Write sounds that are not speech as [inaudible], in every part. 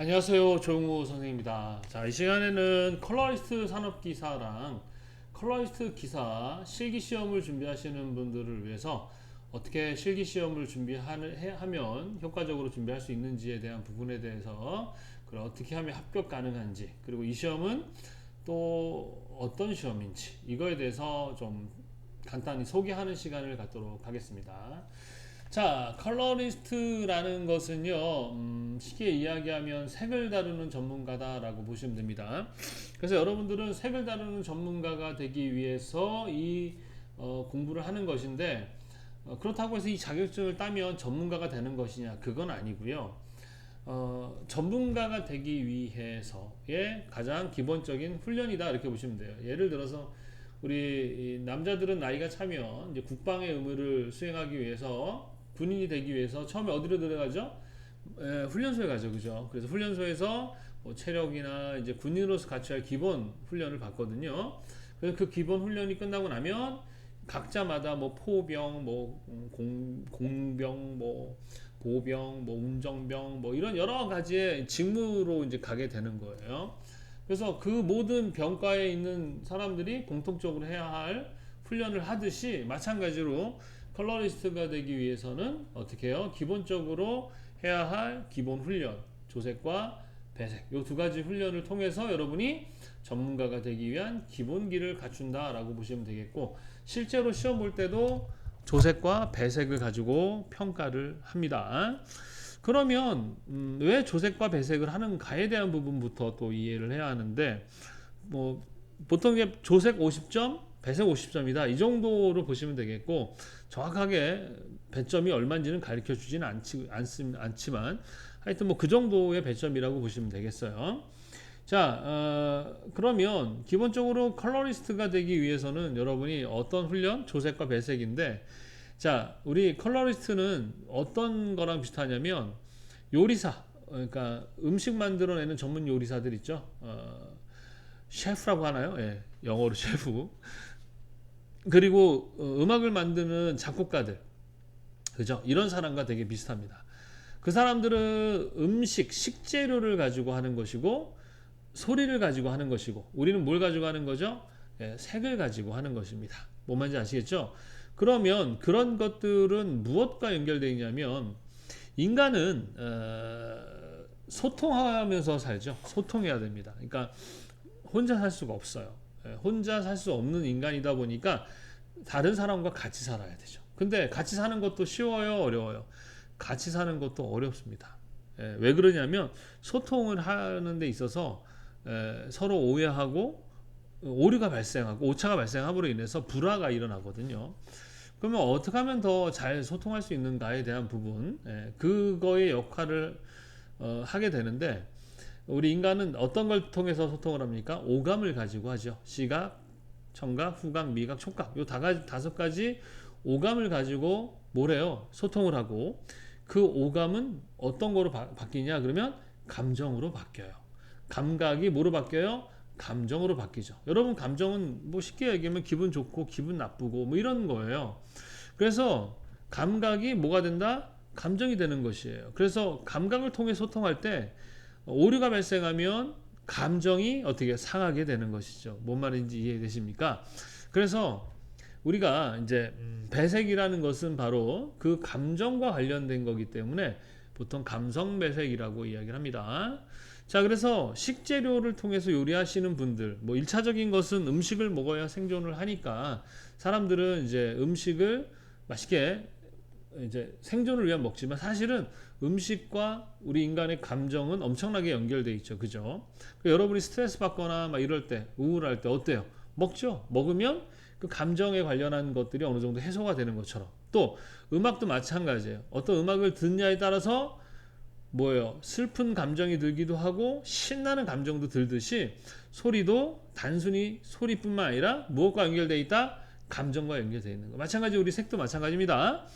안녕하세요. 조용호 선생님입니다. 자, 이 시간에는 컬러리스트 산업기사랑 컬러리스트 기사 실기시험을 준비하시는 분들을 위해서 어떻게 실기시험을 준비하면 효과적으로 준비할 수 있는지에 대한 부분에 대해서 그리고 어떻게 하면 합격 가능한지 그리고 이 시험은 또 어떤 시험인지 이거에 대해서 좀 간단히 소개하는 시간을 갖도록 하겠습니다. 자, 컬러리스트라는 것은요, 음, 쉽게 이야기하면 색을 다루는 전문가다라고 보시면 됩니다. 그래서 여러분들은 색을 다루는 전문가가 되기 위해서 이 어, 공부를 하는 것인데, 어, 그렇다고 해서 이 자격증을 따면 전문가가 되는 것이냐? 그건 아니고요. 어, 전문가가 되기 위해서의 가장 기본적인 훈련이다 이렇게 보시면 돼요. 예를 들어서 우리 이 남자들은 나이가 차면 국방의 의무를 수행하기 위해서 군인이 되기 위해서 처음에 어디로 들어가죠? 에, 훈련소에 가죠, 그죠? 그래서 훈련소에서 뭐 체력이나 이제 군인으로서 갖춰야 할 기본 훈련을 받거든요. 그래서 그 기본 훈련이 끝나고 나면 각자마다 뭐 포병, 뭐 공, 공병, 뭐 보병, 뭐 운정병, 뭐 이런 여러 가지의 직무로 이제 가게 되는 거예요. 그래서 그 모든 병과에 있는 사람들이 공통적으로 해야 할 훈련을 하듯이 마찬가지로 컬러리스트가 되기 위해서는 어떻게 해요? 기본적으로 해야 할 기본 훈련, 조색과 배색 이 두 가지 훈련을 통해서 여러분이 전문가가 되기 위한 기본기를 갖춘다 라고 보시면 되겠고 실제로 시험 볼 때도 조색과 배색을 가지고 평가를 합니다. 그러면 음, 왜 조색과 배색을 하는가에 대한 부분부터 또 이해를 해야 하는데 뭐 보통 조색 50점, 배색 50점이다 이 정도로 보시면 되겠고 정확하게 배점이 얼마인지는 가르쳐 주지는 않지, 않 않지만 하여튼 뭐 그 정도의 배점이라고 보시면 되겠어요. 자, 어, 그러면 기본적으로 컬러리스트가 되기 위해서는 여러분이 어떤 훈련? 조색과 배색인데, 자, 우리 컬러리스트는 어떤 거랑 비슷하냐면 요리사, 그러니까 음식 만들어내는 전문 요리사들 있죠. 어, 셰프라고 하나요? 예, 영어로 [laughs] 셰프. 그리고 어, 음악을 만드는 작곡가들, 그죠? 이런 사람과 되게 비슷합니다. 그 사람들은 음식, 식재료를 가지고 하는 것이고 소리를 가지고 하는 것이고 우리는 뭘 가지고 하는 거죠? 예, 색을 가지고 하는 것입니다. 뭔 말인지 아시겠죠? 그러면 그런 것들은 무엇과 연결되어 있냐면 인간은 어, 소통하면서 살죠. 소통해야 됩니다. 그러니까 혼자 살 수가 없어요. 예, 혼자 살 수 없는 인간이다 보니까 다른 사람과 같이 살아야 되죠. 근데 같이 사는 것도 쉬워요, 어려워요? 같이 사는 것도 어렵습니다. 예, 왜 그러냐면 소통을 하는 데 있어서 에, 서로 오해하고 오류가 발생하고 오차가 발생함으로 인해서 불화가 일어나거든요. 그러면 어떻게 하면 더 잘 소통할 수 있는가에 대한 부분, 에, 그거의 역할을 어, 하게 되는데 우리 인간은 어떤 걸 통해서 소통을 합니까? 오감을 가지고 하죠. 시각, 청각, 후각, 미각, 촉각 요 다섯 가지 오감을 가지고 뭐래요? 소통을 하고 그 오감은 어떤 거로 바, 바뀌냐? 그러면 감정으로 바뀌어요. 감각이 뭐로 바뀌어요? 감정으로 바뀌죠. 여러분 감정은 뭐 쉽게 얘기하면 기분 좋고 기분 나쁘고 뭐 이런 거예요. 그래서 감각이 뭐가 된다? 감정이 되는 것이에요. 그래서 감각을 통해 소통할 때 오류가 발생하면 감정이 어떻게 상하게 되는 것이죠. 뭔 말인지 이해되십니까? 그래서 우리가 이제 배색이라는 것은 바로 그 감정과 관련된 거기 때문에 보통 감성 배색이라고 이야기를 합니다. 자, 그래서 식재료를 통해서 요리하시는 분들, 뭐 1차적인 것은 음식을 먹어야 생존을 하니까 사람들은 이제 음식을 맛있게 이제 생존을 위한 먹지만 사실은 음식과 우리 인간의 감정은 엄청나게 연결돼 있죠. 그죠? 그러니까 여러분이 스트레스 받거나 막 이럴 때, 우울할 때 어때요? 먹죠? 먹으면 그 감정에 관련한 것들이 어느 정도 해소가 되는 것처럼 또 음악도 마찬가지예요. 어떤 음악을 듣냐에 따라서 뭐예요? 슬픈 감정이 들기도 하고 신나는 감정도 들듯이 소리도 단순히 소리뿐만 아니라 무엇과 연결되어 있다? 감정과 연결되어 있는 거. 마찬가지 우리 색도 마찬가지입니다.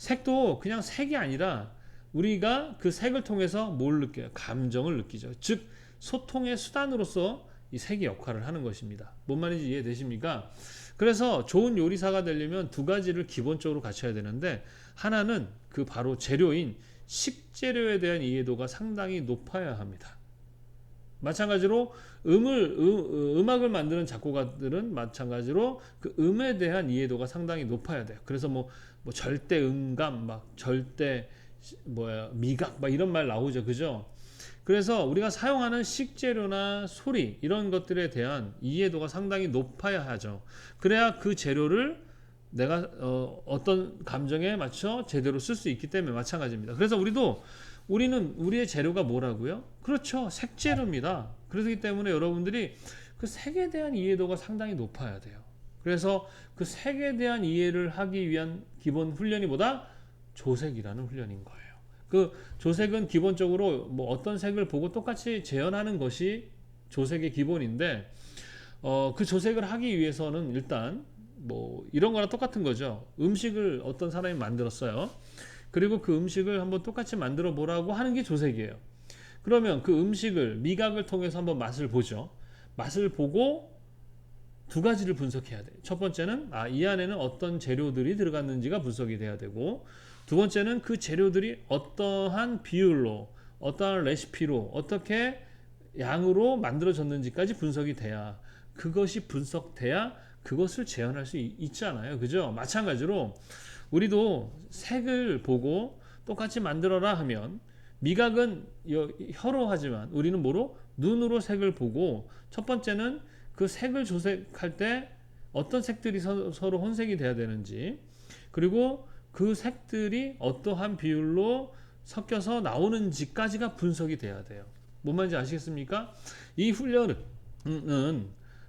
색도 그냥 색이 아니라 우리가 그 색을 통해서 뭘 느껴요? 감정을 느끼죠. 즉 소통의 수단으로서 이 색이 역할을 하는 것입니다. 뭔 말인지 이해되십니까? 그래서 좋은 요리사가 되려면 두 가지를 기본적으로 갖춰야 되는데 하나는 그 바로 재료인 식재료에 대한 이해도가 상당히 높아야 합니다. 마찬가지로 음을 음, 음악을 만드는 작곡가들은 마찬가지로 그 음에 대한 이해도가 상당히 높아야 돼요. 그래서 뭐, 뭐 절대 음감 막 절대 뭐야 미각 막 이런 말 나오죠. 그죠? 그래서 우리가 사용하는 식재료나 소리 이런 것들에 대한 이해도가 상당히 높아야 하죠. 그래야 그 재료를 내가 어, 어떤 감정에 맞춰 제대로 쓸 수 있기 때문에 마찬가지입니다. 그래서 우리도 우리는 우리의 재료가 뭐라고요? 그렇죠. 색재료입니다. 그렇기 때문에 여러분들이 그 색에 대한 이해도가 상당히 높아야 돼요. 그래서 그 색에 대한 이해를 하기 위한 기본 훈련이 보다 조색이라는 훈련인 거예요. 그 조색은 기본적으로 뭐 어떤 색을 보고 똑같이 재현하는 것이 조색의 기본인데 어, 그 조색을 하기 위해서는 일단 뭐 이런 거랑 똑같은 거죠. 음식을 어떤 사람이 만들었어요. 그리고 그 음식을 한번 똑같이 만들어 보라고 하는 게 조색이에요. 그러면 그 음식을 미각을 통해서 한번 맛을 보죠. 맛을 보고 두 가지를 분석해야 돼. 첫 번째는 아, 이 안에는 어떤 재료들이 들어갔는지가 분석이 돼야 되고 두 번째는 그 재료들이 어떠한 비율로 어떠한 레시피로 어떻게 양으로 만들어졌는지까지 분석이 돼야 그것이 분석돼야 그것을 재현할 수 있, 있잖아요. 그죠? 마찬가지로 우리도 색을 보고 똑같이 만들어라 하면 미각은 혀로 하지만 우리는 뭐로 눈으로 색을 보고 첫 번째는 그 색을 조색할 때 어떤 색들이 서, 로 혼색이 돼야 되는지 그리고 그 색들이 어떠한 비율로 섞여서 나오는지까지가 분석이 돼야 돼요. 뭔 말인지 아시겠습니까? 이 훈련은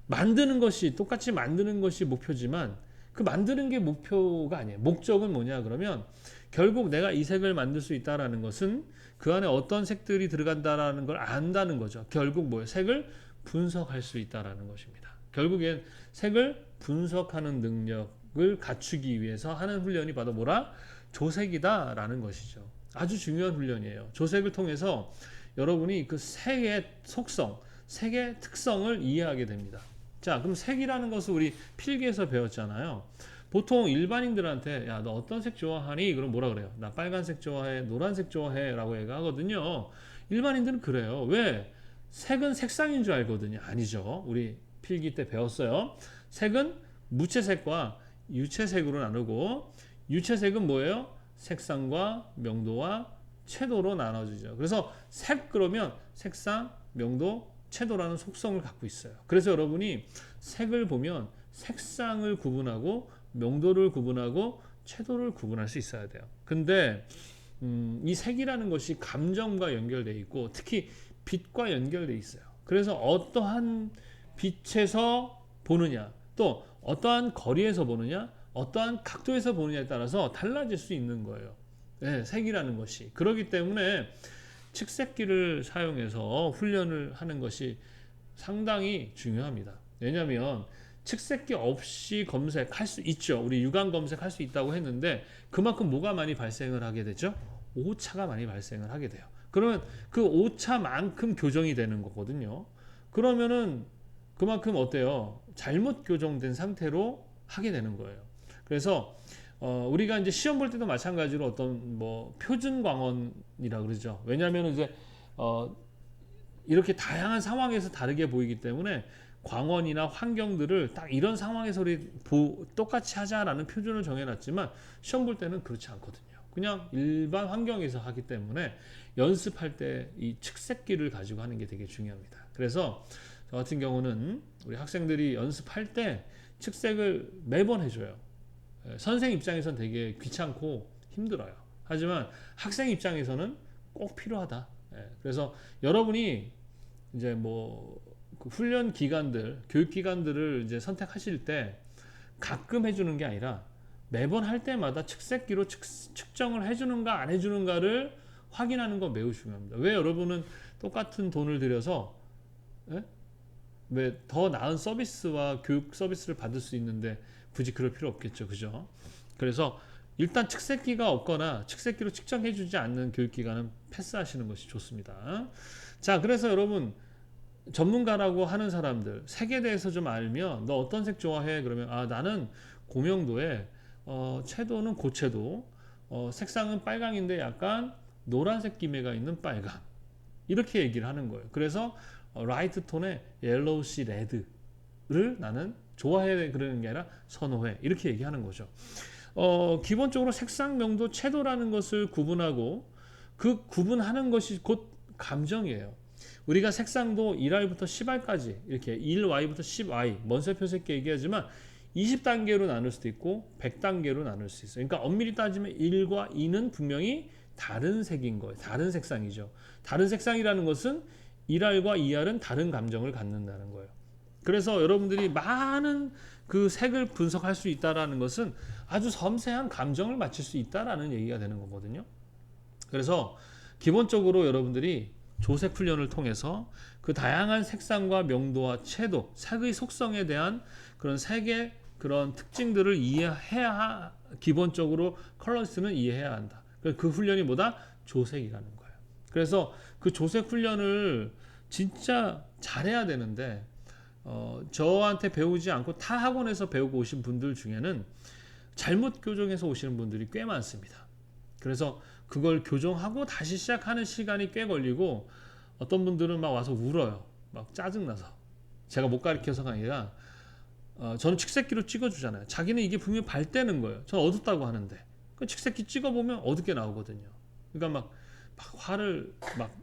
만드는 것이 똑같이 만드는 것이 목표지만 그 만드는 게 목표가 아니에요. 목적은 뭐냐 그러면 결국 내가 이 색을 만들 수 있다라는 것은 그 안에 어떤 색들이 들어간다라는 걸 안다는 거죠. 결국 뭐예요? 색을 분석할 수 있다라는 것입니다. 결국엔 색을 분석하는 능력을 갖추기 위해서 하는 훈련이 바로 뭐라? 조색이다라는 것이죠. 아주 중요한 훈련이에요. 조색을 통해서 여러분이 그 색의 속성, 색의 특성을 이해하게 됩니다. 자, 그럼 색이라는 것을 우리 필기에서 배웠잖아요. 보통 일반인들한테 야, 너 어떤 색 좋아하니? 그럼 뭐라 그래요? 나 빨간색 좋아해, 노란색 좋아해 라고 얘기하거든요. 일반인들은 그래요. 왜? 색은 색상인 줄 알거든요. 아니죠. 우리 필기 때 배웠어요. 색은 무채색과 유채색으로 나누고 유채색은 뭐예요? 색상과 명도와 채도로 나눠지죠. 그래서 색 그러면 색상, 명도, 채도라는 속성을 갖고 있어요. 그래서 여러분이 색을 보면 색상을 구분하고 명도를 구분하고 채도를 구분할 수 있어야 돼요. 근데 음, 이 색이라는 것이 감정과 연결돼 있고 특히 빛과 연결돼 있어요. 그래서 어떠한 빛에서 보느냐 또 어떠한 거리에서 보느냐 어떠한 각도에서 보느냐에 따라서 달라질 수 있는 거예요. 네, 색이라는 것이 그렇기 때문에 측색기를 사용해서 훈련을 하는 것이 상당히 중요합니다. 왜냐하면 측색기 없이 검색할 수 있죠. 우리 육안 검색할 수 있다고 했는데 그만큼 뭐가 많이 발생을 하게 되죠? 오차가 많이 발생을 하게 돼요. 그러면 그 오차만큼 교정이 되는 거거든요. 그러면은 그만큼 어때요? 잘못 교정된 상태로 하게 되는 거예요. 그래서 어, 우리가 이제 시험 볼 때도 마찬가지로 어떤 뭐 표준 광원이라 그러죠. 왜냐하면 이제 어, 이렇게 다양한 상황에서 다르게 보이기 때문에 광원이나 환경들을 딱 이런 상황에서 우리 보, 똑같이 하자라는 표준을 정해놨지만 시험 볼 때는 그렇지 않거든요. 그냥 일반 환경에서 하기 때문에 연습할 때 이 측색기를 가지고 하는 게 되게 중요합니다. 그래서 저 같은 경우는 우리 학생들이 연습할 때 측색을 매번 해줘요. 예, 선생 입장에선 되게 귀찮고 힘들어요. 하지만 학생 입장에서는 꼭 필요하다. 예, 그래서 여러분이 이제 뭐 그 훈련 기관들, 교육 기관들을 이제 선택하실 때 가끔 해주는 게 아니라 매번 할 때마다 측색기로 측, 정을 해주는가 안 해주는가를 확인하는 거 매우 중요합니다. 왜 여러분은 똑같은 돈을 들여서 예? 왜더 나은 서비스와 교육 서비스를 받을 수 있는데 굳이 그럴 필요 없겠죠. 그죠? 그래서 일단 측색기가 없거나 측색기로 측정해주지 않는 교육기관은 패스하시는 것이 좋습니다. 자, 그래서 여러분 전문가라고 하는 사람들 색에 대해서 좀 알면 너 어떤 색 좋아해? 그러면 아 나는 고명도에 어, 채도는 고채도 어, 색상은 빨강인데 약간 노란색 기매가 있는 빨강 이렇게 얘기를 하는 거예요. 그래서 어, 라이트 톤의 옐로우시 레드를 나는 좋아해 그러는 게 아니라 선호해 이렇게 얘기하는 거죠. 어, 기본적으로 색상, 명도, 채도라는 것을 구분하고 그 구분하는 것이 곧 감정이에요. 우리가 색상도 1R부터 10R까지 이렇게 1Y부터 10Y 먼세표 새끼 얘기하지만 20단계로 나눌 수도 있고 100단계로 나눌 수 있어요. 그러니까 엄밀히 따지면 1과 2는 분명히 다른 색인 거예요. 다른 색상이죠. 다른 색상이라는 것은 1R과 2R은 다른 감정을 갖는다는 거예요. 그래서 여러분들이 많은 그 색을 분석할 수 있다라는 것은 아주 섬세한 감정을 맞출 수 있다라는 얘기가 되는 거거든요. 그래서 기본적으로 여러분들이 조색 훈련을 통해서 그 다양한 색상과 명도와 채도, 색의 속성에 대한 그런 색의 그런 특징들을 이해해야 하- 기본적으로 컬러리스트는 이해해야 한다. 그 훈련이 뭐다? 조색이라는 거예요. 그래서 그 조색 훈련을 진짜 잘해야 되는데 어, 저한테 배우지 않고 타 학원에서 배우고 오신 분들 중에는 잘못 교정해서 오시는 분들이 꽤 많습니다. 그래서 그걸 교정하고 다시 시작하는 시간이 꽤 걸리고 어떤 분들은 막 와서 울어요. 막 짜증나서. 제가 못 가르쳐서가 아니라 어, 저는 칙새끼로 찍어주잖아요. 자기는 이게 분명히 밝대는 거예요. 저는 어둡다고 하는데 그 칙새끼 찍어보면 어둡게 나오거든요. 그러니까 막, 막 화를 막,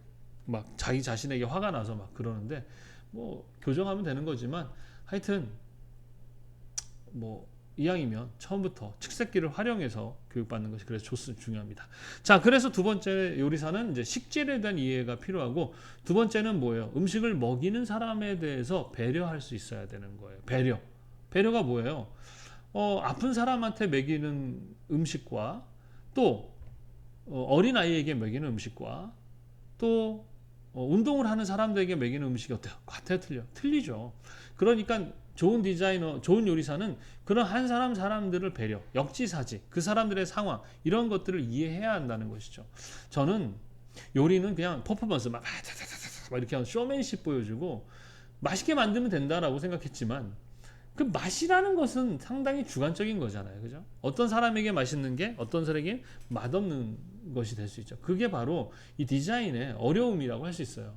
막 자기 자신에게 화가 나서 막 그러는데 뭐 교정하면 되는 거지만 하여튼 뭐 이왕이면 처음부터 칙새끼를 활용해서 교육받는 것이 그래서 좋 중요합니다. 자, 그래서 두 번째 요리사는 이제 식재료에 대한 이해가 필요하고 두 번째는 뭐예요? 음식을 먹이는 사람에 대해서 배려할 수 있어야 되는 거예요. 배려. 배려가 뭐예요? 어, 아픈 사람한테 먹이는 음식과 또 어, 어린 아이에게 먹이는 음식과 또 어, 운동을 하는 사람들에게 먹이는 음식이 어때요? 같아요, 틀려? 틀리죠. 그러니까 좋은 디자이너, 좋은 요리사는 그런 한 사람 사람들을 배려, 역지사지, 그 사람들의 상황 이런 것들을 이해해야 한다는 것이죠. 저는 요리는 그냥 퍼포먼스 막, 막 이렇게 쇼맨십 보여주고 맛있게 만들면 된다라고 생각했지만 그 맛이라는 것은 상당히 주관적인 거잖아요. 그죠? 어떤 사람에게 맛있는 게 어떤 사람에게 맛없는 것이 될 수 있죠. 그게 바로 이 디자인의 어려움이라고 할 수 있어요.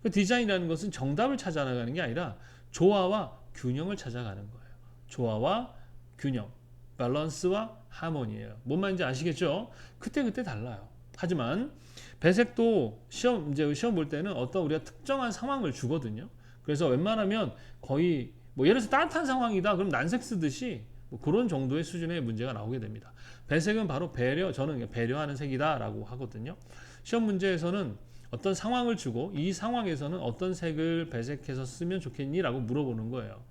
그 디자인이라는 것은 정답을 찾아 나가는 게 아니라 조화와 균형을 찾아가는 거예요. 조화와 균형, 밸런스와 하모니예요. 뭔 말인지 아시겠죠? 그때 그때 달라요. 하지만 배색도 시험 이제 시험 볼 때는 어떤 우리가 특정한 상황을 주거든요. 그래서 웬만하면 거의 뭐 예를 들어서 따뜻한 상황이다 그럼 난색 쓰듯이 뭐 그런 정도의 수준의 문제가 나오게 됩니다. 배색은 바로 배려 저는 배려하는 색이다라고 하거든요. 시험 문제에서는 어떤 상황을 주고 이 상황에서는 어떤 색을 배색해서 쓰면 좋겠니라고 물어보는 거예요.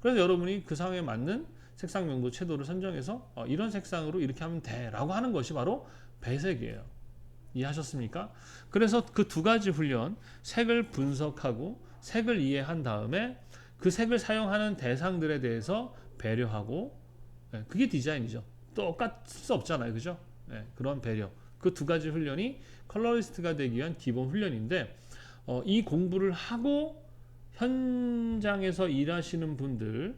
그래서 여러분이 그 상황에 맞는 색상 명도 채도를 선정해서 어, 이런 색상으로 이렇게 하면 돼라고 하는 것이 바로 배색이에요. 이해하셨습니까? 그래서 그 두 가지 훈련, 색을 분석하고 색을 이해한 다음에 그 색을 사용하는 대상들에 대해서 배려하고 예, 그게 디자인이죠. 똑같을 수 없잖아요, 그죠? 예, 그런 배려. 그 두 가지 훈련이 컬러리스트가 되기 위한 기본 훈련인데 어, 이 공부를 하고 현장에서 일하시는 분들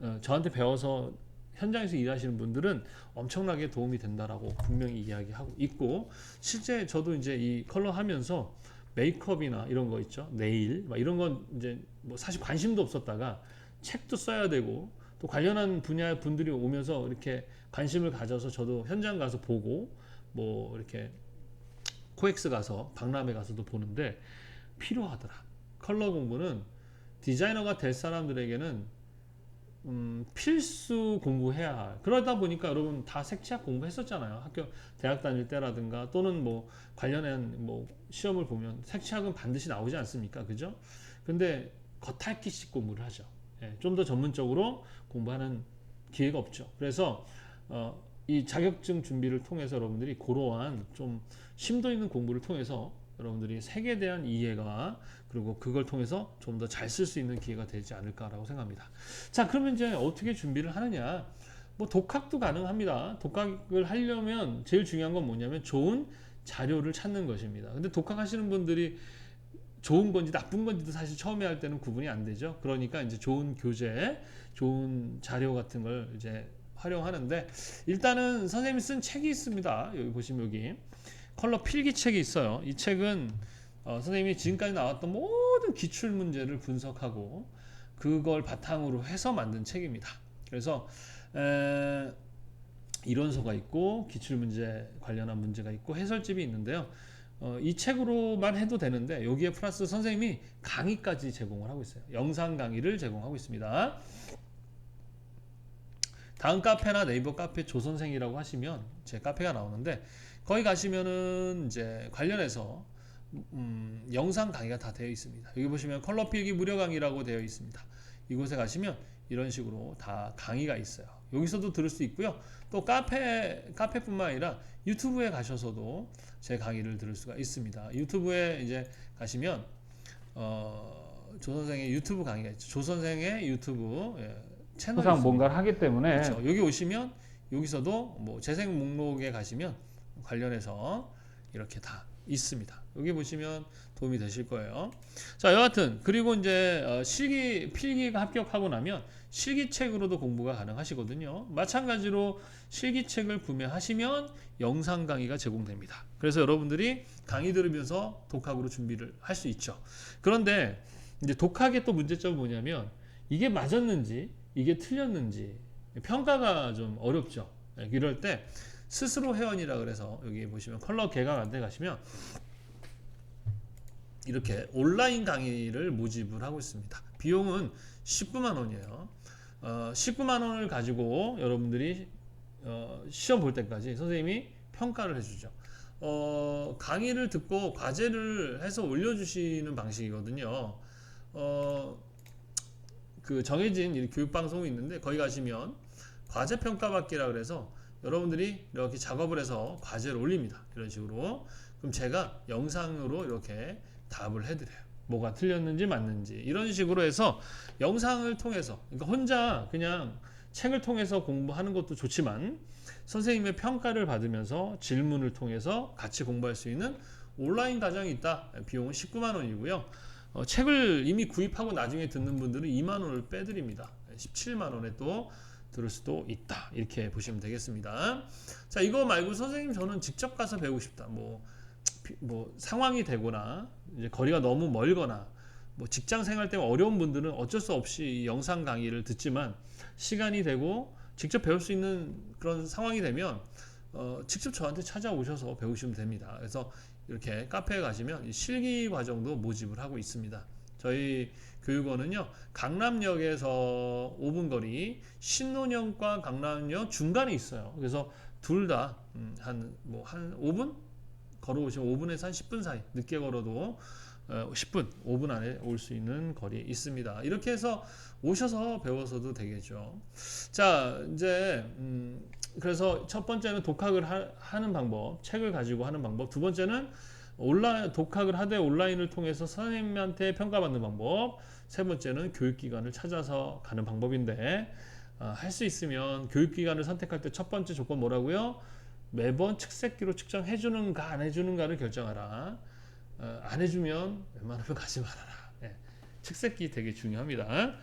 어, 저한테 배워서 현장에서 일하시는 분들은 엄청나게 도움이 된다라고 분명히 이야기하고 있고 실제 저도 이제 이 컬러 하면서 메이크업이나 이런 거 있죠 네일 막 이런 건 이제 뭐 사실 관심도 없었다가 책도 써야 되고 또 관련한 분야 분들이 오면서 이렇게 관심을 가져서 저도 현장 가서 보고 뭐 이렇게 코엑스 가서 박람회 가서도 보는데 필요하더라 컬러 공부는 디자이너가 될 사람들에게는 음, 필수 공부해야 할. 그러다 보니까 여러분 다 색채학 공부했었잖아요. 학교 대학 다닐 때라든가 또는 뭐 관련한 뭐 시험을 보면 색채학은 반드시 나오지 않습니까? 그죠? 근데 겉핥기식 공부를 하죠. 예, 좀 더 전문적으로 공부하는 기회가 없죠. 그래서 어, 이 자격증 준비를 통해서 여러분들이 그러한 좀 심도 있는 공부를 통해서 여러분들이 색에 대한 이해가 그리고 그걸 통해서 좀 더 잘 쓸 수 있는 기회가 되지 않을까라고 생각합니다. 자, 그러면 이제 어떻게 준비를 하느냐? 뭐 독학도 가능합니다. 독학을 하려면 제일 중요한 건 뭐냐면 좋은 자료를 찾는 것입니다. 근데 독학하시는 분들이 좋은 건지 나쁜 건지도 사실 처음에 할 때는 구분이 안 되죠. 그러니까 이제 좋은 교재, 좋은 자료 같은 걸 이제 활용하는데 일단은 선생님이 쓴 책이 있습니다. 여기 보시면 여기 컬러 필기책이 있어요. 이 책은 어, 선생님이 지금까지 나왔던 모든 기출 문제를 분석하고 그걸 바탕으로 해서 만든 책입니다. 그래서 에, 이론서가 있고 기출 문제 관련한 문제가 있고 해설집이 있는데요. 어, 이 책으로만 해도 되는데 여기에 플러스 선생님이 강의까지 제공을 하고 있어요. 영상 강의를 제공하고 있습니다. 다음 카페나 네이버 카페 조선생이라고 하시면 제 카페가 나오는데 거기 가시면은 이제 관련해서 음, 영상 강의가 다 되어 있습니다. 여기 보시면 컬러 필기 무료 강의라고 되어 있습니다. 이곳에 가시면 이런 식으로 다 강의가 있어요. 여기서도 들을 수 있고요. 또 카페 카페뿐만 아니라 유튜브에 가셔서도 제 강의를 들을 수가 있습니다. 유튜브에 이제 가시면 어, 조 선생의 유튜브 강의가 있죠. 조 선생의 유튜브 예, 채널이 항상. 뭔가를 하기 때문에 그렇죠. 여기 오시면 여기서도 뭐 재생 목록에 가시면 관련해서 이렇게 다 있습니다. 여기 보시면 도움이 되실 거예요. 자, 여하튼 그리고 이제 어, 실기 필기가 합격하고 나면 실기책으로도 공부가 가능하시거든요. 마찬가지로 실기책을 구매하시면 영상 강의가 제공됩니다. 그래서 여러분들이 강의 들으면서 독학으로 준비를 할 수 있죠. 그런데 이제 독학의 또 문제점은 뭐냐면 이게 맞았는지 이게 틀렸는지 평가가 좀 어렵죠. 네, 이럴 때 스스로 회원이라 그래서 여기 보시면 컬러 개강 안내 가시면 이렇게 온라인 강의를 모집을 하고 있습니다. 비용은 19만 원이에요. 어, 19만 원을 가지고 여러분들이 어, 시험 볼 때까지 선생님이 평가를 해주죠. 어, 강의를 듣고 과제를 해서 올려주시는 방식이거든요. 어, 그 정해진 이 교육 방송이 있는데 거기 가시면 과제 평가 받기라 그래서 여러분들이 이렇게 작업을 해서 과제를 올립니다. 이런 식으로. 그럼 제가 영상으로 이렇게 답을 해드려요. 뭐가 틀렸는지 맞는지 이런 식으로 해서 영상을 통해서 그러니까 혼자 그냥 책을 통해서 공부하는 것도 좋지만 선생님의 평가를 받으면서 질문을 통해서 같이 공부할 수 있는 온라인 과정이 있다. 비용은 19만 원이고요. 어, 책을 이미 구입하고 나중에 듣는 분들은 2만 원을 빼드립니다. 17만 원에 또 들을 수도 있다. 이렇게 보시면 되겠습니다. 자, 이거 말고 선생님 저는 직접 가서 배우고 싶다. 뭐, 비- 뭐 상황이 되거나 이제 거리가 너무 멀거나 뭐 직장 생활 때문에 어려운 분들은 어쩔 수 없이 이 영상 강의를 듣지만 시간이 되고 직접 배울 수 있는 그런 상황이 되면 어, 직접 저한테 찾아오셔서 배우시면 됩니다. 그래서 이렇게 카페에 가시면 이 실기 과정도 모집을 하고 있습니다. 저희 교육원은요 강남역에서 5분 거리 신논현과 강남역 중간에 있어요. 그래서 둘 다 한뭐한 5분 걸어오시면 5분에서 한 10분 사이 늦게 걸어도 어, 10분 5분 안에 올 수 있는 거리에 있습니다. 이렇게 해서 오셔서 배워서도 되겠죠. 자 이제 음, 그래서 첫 번째는 독학을 하, 는 방법, 책을 가지고 하는 방법. 두 번째는 온라인 독학을 하되 온라인을 통해서 선생님한테 평가받는 방법. 세 번째는 교육기관을 찾아서 가는 방법인데 어, 할수 있으면 교육기관을 선택할 때 첫 번째 조건 뭐라고요? 매번 측색기로 측정해 주는가 안 해주는가를 결정하라. 어, 안 해주면 웬만하면 가지 말아라. 예, 측색기 되게 중요합니다.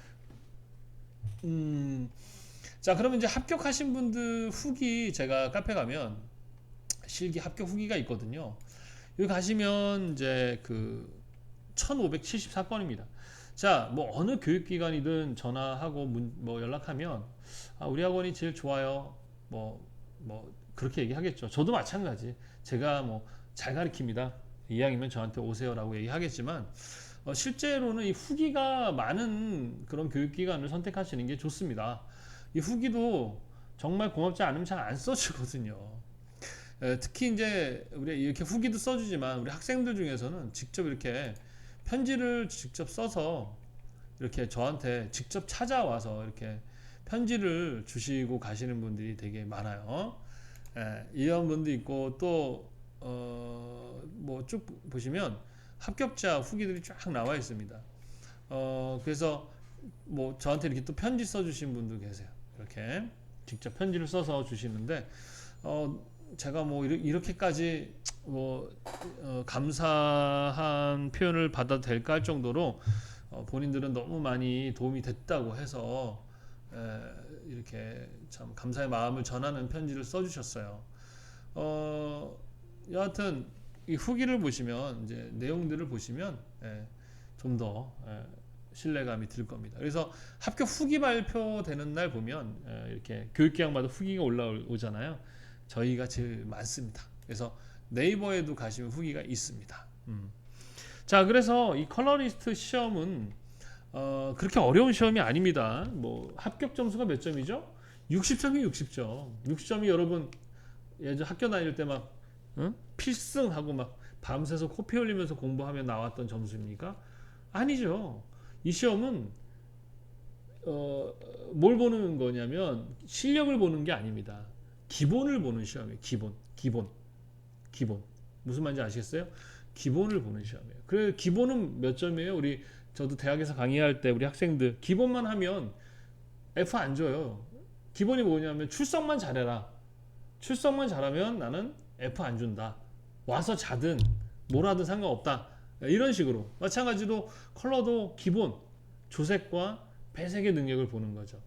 음, 자 그러면 이제 합격하신 분들 후기 제가 카페 가면 실기 합격 후기가 있거든요. 여기 가시면 이제 그 1574건입니다. 자, 뭐 어느 교육기관이든 전화하고 문, 뭐 연락하면 아, 우리 학원이 제일 좋아요. 뭐, 뭐 그렇게 얘기하겠죠. 저도 마찬가지. 제가 뭐 잘 가르칩니다. 이왕이면 저한테 오세요라고 얘기하겠지만 어, 실제로는 이 후기가 많은 그런 교육기관을 선택하시는 게 좋습니다. 이 후기도 정말 고맙지 않으면 잘 안 써주거든요. 에, 특히 이제 우리 이렇게 후기도 써주지만 우리 학생들 중에서는 직접 이렇게 편지를 직접 써서 이렇게 저한테 직접 찾아와서 이렇게 편지를 주시고 가시는 분들이 되게 많아요. 예, 이런 분도 있고 또 어, 뭐 쭉 보시면 합격자 후기들이 쫙 나와 있습니다. 어, 그래서 뭐 저한테 이렇게 또 편지 써주신 분도 계세요. 이렇게 직접 편지를 써서 주시는데 어, 제가 뭐 이렇게까지 뭐 어, 감사한 표현을 받아도 될까 할 정도로 어, 본인들은 너무 많이 도움이 됐다고 해서 에, 이렇게 참 감사의 마음을 전하는 편지를 써주셨어요. 어, 여하튼 이 후기를 보시면 이제 내용들을 보시면 예, 좀더 예, 신뢰감이 들 겁니다. 그래서 합격 후기 발표되는 날 보면 예, 이렇게 교육기관마다 후기가 올라오잖아요. 저희가 제일 많습니다. 그래서 네이버에도 가시면 후기가 있습니다. 음. 자, 그래서 이 컬러리스트 시험은 어, 그렇게 어려운 시험이 아닙니다. 뭐 합격 점수가 몇 점이죠? 60점이 60점. 60점이 여러분 예전 학교 다닐 때막 필승하고 막 밤새서 코피 흘리면서 공부하며 나왔던 점수입니까? 아니죠. 이 시험은 어, 뭘 보는 거냐면 실력을 보는 게 아닙니다. 기본을 보는 시험이에요. 기본, 기본, 기본. 무슨 말인지 아시겠어요? 기본을 보는 시험이에요. 그래 기본은 몇 점이에요? 우리 저도 대학에서 강의할 때 우리 학생들 기본만 하면 F 안 줘요. 기본이 뭐냐면 출석만 잘해라. 출석만 잘하면 나는 F 안 준다. 와서 자든 뭘 하든 상관없다. 이런 식으로 마찬가지로 컬러도 기본 조색과 배색의 능력을 보는 거죠.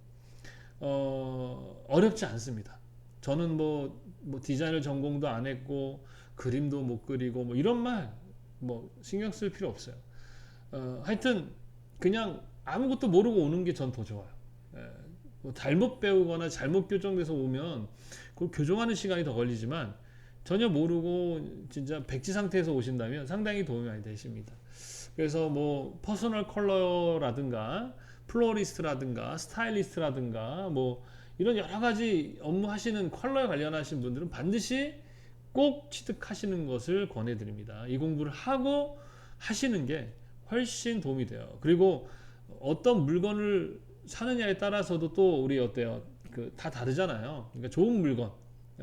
어, 어렵지 않습니다. 저는 뭐, 뭐 디자인을 전공도 안 했고 그림도 못 그리고 뭐 이런 말 뭐 신경 쓸 필요 없어요. 어, 하여튼 그냥 아무것도 모르고 오는 게 전 더 좋아요. 예, 뭐 잘못 배우거나 잘못 교정돼서 오면 그 교정하는 시간이 더 걸리지만 전혀 모르고 진짜 백지 상태에서 오신다면 상당히 도움이 많이 되십니다. 그래서 뭐 퍼스널 컬러라든가 플로리스트라든가 스타일리스트라든가 뭐 이런 여러 가지 업무 하시는 컬러에 관련하신 분들은 반드시 꼭 취득하시는 것을 권해드립니다. 이 공부를 하고 하시는 게 훨씬 도움이 돼요. 그리고 어떤 물건을 사느냐에 따라서도 또 우리 어때요? 그 다 다르잖아요. 그러니까 좋은 물건,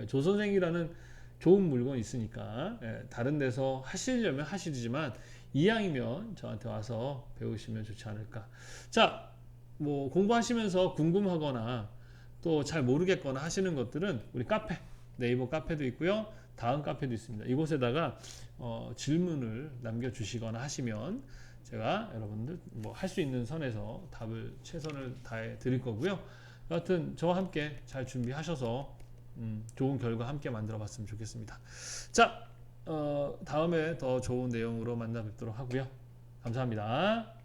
조 선생이라는 좋은 물건 있으니까 예, 다른 데서 하시려면 하시지만 이왕이면 저한테 와서 배우시면 좋지 않을까. 자, 뭐 공부하시면서 궁금하거나 또 잘 모르겠거나 하시는 것들은 우리 카페 네이버 카페도 있고요. 다음 카페도 있습니다. 이곳에다가 어, 질문을 남겨주시거나 하시면 제가 여러분들 뭐 할 수 있는 선에서 답을 최선을 다해 드릴 거고요. 여하튼 저와 함께 잘 준비하셔서 음, 좋은 결과 함께 만들어 봤으면 좋겠습니다. 자, 어, 다음에 더 좋은 내용으로 만나 뵙도록 하고요. 감사합니다.